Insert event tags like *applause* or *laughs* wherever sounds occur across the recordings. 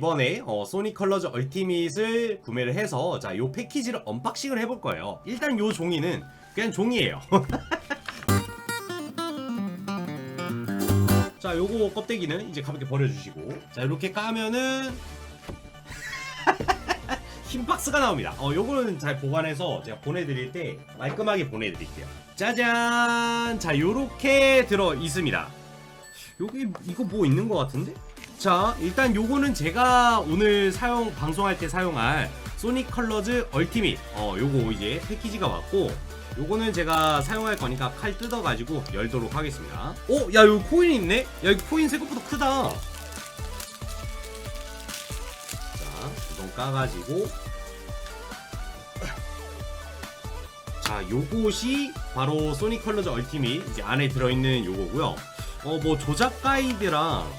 이번에 어, 소니 컬러즈 얼티밋을 구매를 해서 자 요 패키지를 언박싱을 해볼 거예요. 일단 요 종이는 그냥 종이에요. *laughs* 자 요거 껍데기는 이제 가볍게 버려주시고 자 이렇게 까면은 *laughs* 흰 박스가 나옵니다. 어 요거는 잘 보관해서 제가 보내드릴 때 말끔하게 보내드릴게요. 짜잔 자 요렇게 들어 있습니다. 여기 이거 뭐 있는 것 같은데? 자 일단 요거는 제가 오늘 사용 방송할 때 사용할 소닉 컬러즈 얼티밋 어 요거 이제 패키지가 왔고 요거는 제가 사용할 거니까 칼 뜯어가지고 열도록 하겠습니다 어? 야 여기 코인 있네? 야 여기 코인 생각보다 크다 자 우선 까가지고 자 요것이 바로 소닉 컬러즈 얼티밋 이제 안에 들어있는 요거고요 어 뭐 조작 가이드랑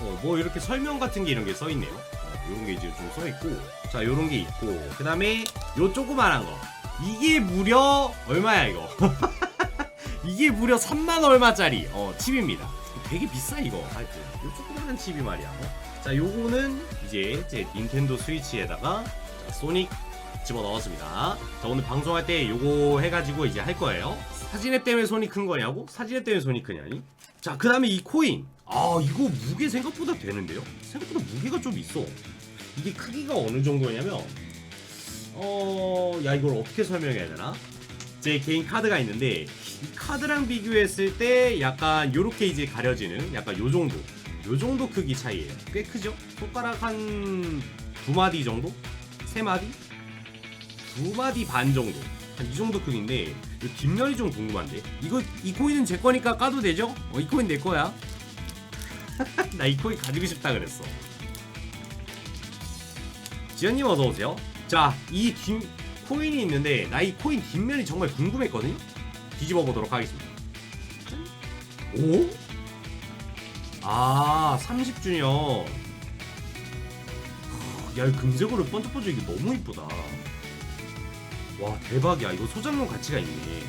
어, 뭐 이렇게 설명 같은 게 이런 게 써 있네요. 어, 이런 게 이제 좀 써 있고, 자 이런 게 있고, 그 다음에 요 조그만한 거, 이게 무려 얼마야 이거? *laughs* 이게 무려 3만 얼마짜리 어 칩입니다. 되게 비싸 이거. 하여튼 요 조그만한 칩이 말이야. 어? 자 요거는 이제 제 닌텐도 스위치에다가 자, 소닉 집어 넣었습니다. 자 오늘 방송할 때 요거 해가지고 이제 할 거예요. 사진 앱 때문에 손이 큰 거냐고? 사진 앱 때문에 손이 크냐니? 자, 그 다음에 이 코인. 아, 이거 무게 생각보다 되는데요? 생각보다 무게가 좀 있어. 이게 크기가 어느 정도냐면, 어, 야, 이걸 어떻게 설명해야 되나? 제 개인 카드가 있는데, 이 카드랑 비교했을 때 약간 요렇게 이제 가려지는 약간 요 정도. 요 정도 크기 차이예요. 꽤 크죠? 손가락 한 두 마디 정도? 세 마디? 두 마디 반 정도. 한 이 정도 크기인데 이 뒷면이 좀 궁금한데 이거 이 코인은 제 거니까 까도 되죠? 어 이 코인 내 거야. 나 이 코인 가지고 싶다 그랬어. 지현님 어서 오세요. 자, 이 뒷 코인이 있는데 나 이 코인 뒷면이 정말 궁금했거든요. 뒤집어 보도록 하겠습니다. 오? 아, 30주년. 야, 이 금색으로 번쩍번쩍 이게 너무 이쁘다. 와 대박이야 이거 소장용 가치가 있네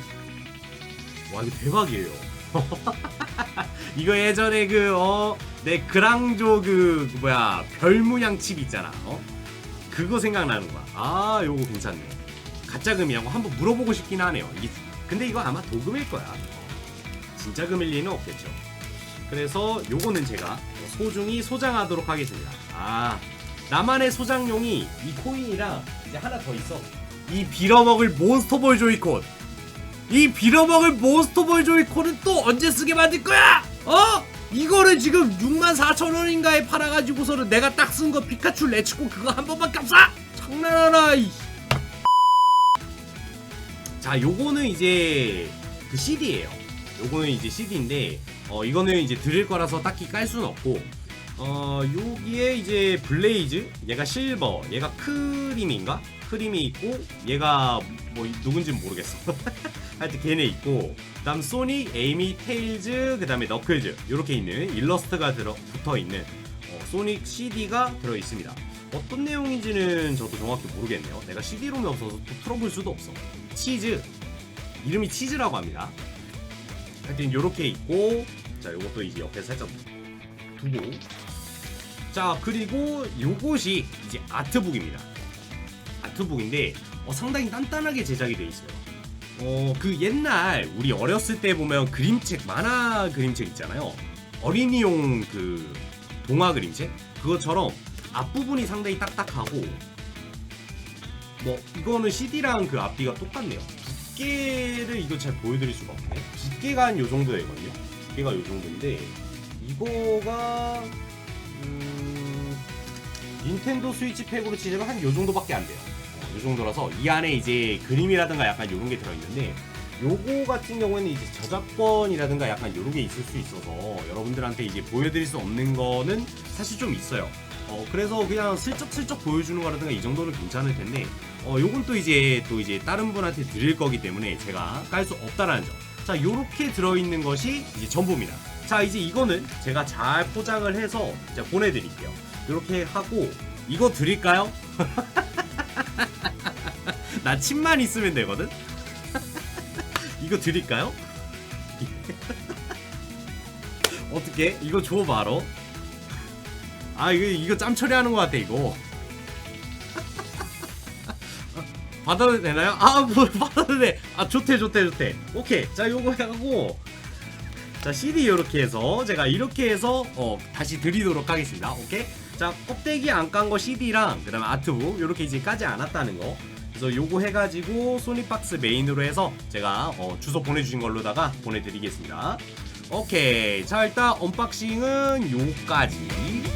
와 이거 대박이에요 *laughs* 이거 예전에 그 어 내 그랑조 그, 그 뭐야 별 모양 칩 있잖아 어? 그거 생각나는 거야. 아 요거 괜찮네. 가짜 금이라고 한번 물어보고 싶긴 하네요. 이게 근데 이거 아마 도금일 거야. 어, 진짜 금일 리는 없겠죠. 그래서 요거는 제가 소중히 소장하도록 하겠습니다. 아 나만의 소장용이 이 코인이랑 이제 하나 더 있어. 이 빌어먹을 몬스터볼 조이콘 이 빌어먹을 몬스터볼 조이콘은 또 언제 쓰게 만들 거야? 어? 이거를 지금 64,000원인가에 팔아가지고서는 내가 딱 쓴 거 피카츄 레츠고 그거 한 번만 값싸? 장난하나 이. 자 요거는 이제 그 CD예요 요거는 이제 CD인데 어 이거는 이제 드릴 거라서 딱히 깔 수는 없고 어 여기에 이제 블레이즈 얘가 실버 얘가 크림인가 크림이 있고 얘가 뭐 누군지 는 모르겠어 *laughs* 하여튼 걔네 있고 그다음 소닉 에이미 테일즈 그다음에 너클즈 이렇게 있는 일러스트가 들어 붙어 있는 어, 소닉 CD가 들어 있습니다. 어떤 내용인지는 저도 정확히 모르겠네요. 내가 CD롬이 없어서 또 틀어볼 수도 없어. 치즈. 이름이 치즈라고 합니다. 하여튼 요렇게 있고 자 요것도 이제 옆에 살짝 두고. 자 그리고 요것이 이제 아트북입니다. 아트북인데 어, 상당히 단단하게 제작이 돼 있어요 어 그 옛날 우리 어렸을 때 보면 그림책 만화 그림책 있잖아요. 어린이용 그 동화 그림책? 그것처럼 앞부분이 상당히 딱딱하고 뭐 이거는 CD랑 그 앞뒤가 똑같네요. 두께를 이거 잘 보여드릴 수가 없네. 두께가 한 요 정도 되거든요? 두께가 요 정도인데 이거가 음, 닌텐도 스위치 팩으로 치자면 한 요 정도밖에 안 돼요. 어, 요 정도라서 이 안에 이제 그림이라든가 약간 요런 게 들어있는데 요거 같은 경우에는 이제 저작권이라든가 약간 요런 게 있을 수 있어서 여러분들한테 이제 보여드릴 수 없는 거는 사실 좀 있어요. 어, 그래서 그냥 슬쩍슬쩍 보여주는 거라든가 이 정도는 괜찮을 텐데, 어, 요건 또 이제, 또 이제 다른 분한테 드릴 거기 때문에 제가 깔 수 없다라는 점. 자, 요렇게 들어있는 것이 이제 전부입니다. 자, 이제 이거는 제가 잘 포장을 해서 이제 보내드릴게요. 이렇게 하고, 이거 드릴까요? *laughs* 나 칩만 있으면 되거든? *laughs* 이거 드릴까요? *laughs* 어떻게? 이거 줘 바로. 아 이거 이거 짬 처리하는 것 같아 이거. *laughs* 받아도 되나요? 아, 뭐 받아도 돼. 아, 좋대, 좋대, 좋대. 오케이. 자, 요거 하고 자, CD 이렇게 해서 제가 이렇게 해서 어, 다시 드리도록 하겠습니다. 오케이? 자, 껍데기 안 깐 거 CD랑 그 다음에 아트북 이렇게 이제 까지 않았다는 거. 그래서 요거 해가지고 소니박스 메인으로 해서 제가 어, 주소 보내주신 걸로다가 보내드리겠습니다. 오케이. 자, 일단 언박싱은 요까지.